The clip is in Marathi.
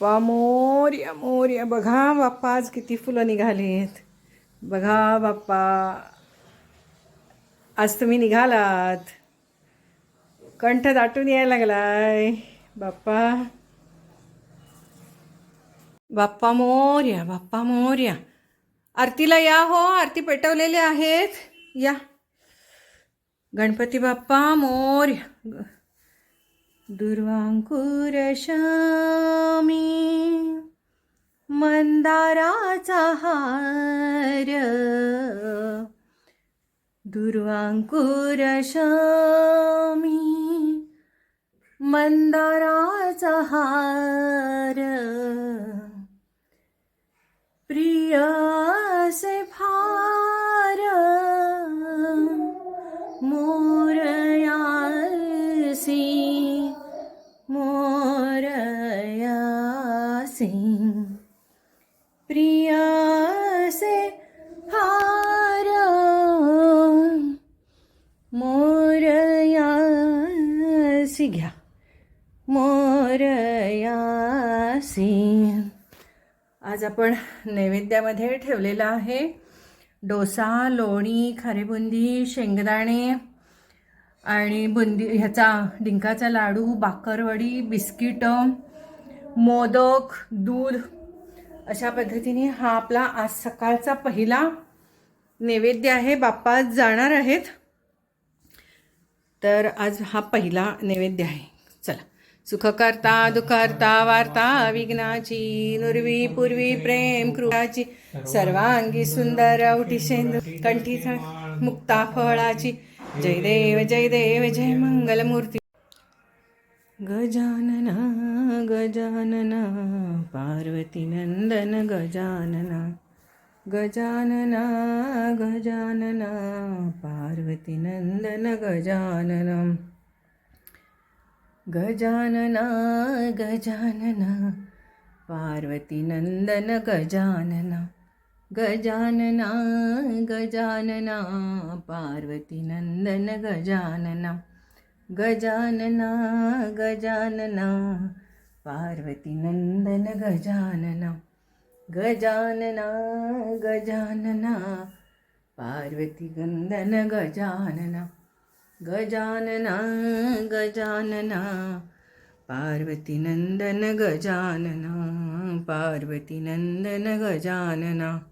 बाप्पा मोर्या मोर्या. बघा बाप्पा आज किती फुलं निघालीत. बघा बाप्पा. आज तुम्ही निघालात. कंठ दाटून यायला लागलाय. बाप्पा. बाप्पा मोर्या बाप्पा मोर्या. आरतीला या हो आरती पेटवलेल्या आहेत. या. गणपती बाप्पा मोर्या. दुर्वांकुरशामी मंदाराचा हार. दुर्वांकुरशामी मंदाराचा हार. प्रियासे फार मो असे प्रियासे हार मोरयासी घ्या। मोरयासी आज आपण नैवेद्यामध्ये ठेवलेला आहे डोसा लोणी खारेबुंदी शेंगदाणे आणि बुंदी ह्याचा डिंकाचा लाडू बाकरवडी बिस्किटं मोदक दूध अशा पद्धतीने हा आपला आज सकाळचा पहिला नैवेद्य आहे. बाप्पा जाणार आहेत. तर आज हा पहिला नैवेद्य आहे. चला. सुखकर्ता दुखर्ता वार्ता विघ्नाची नुर्वी पूर्वी प्रेम कृपाची सर्वांगी सुंदर औटी शेंदू कंठी मुक्ता फळाची. जय देव जय देव जय मंगलमूर्ती. गजानना गजानना पार्वती नंदन गजानना गजानना गजानना पार्वती नंदन गजानना गजानना पार्वतीनन्दन गजानना गजानना गजानना पार्वतीनन्दन गजानना गजानना गजानना पार्वतीनन्दन गजानना गजानना गजानना पार्वतीनन्दन गजानना गजानना गजानना पार्वतीनन्दन गजानना पार्वतीनन्दन गजानना।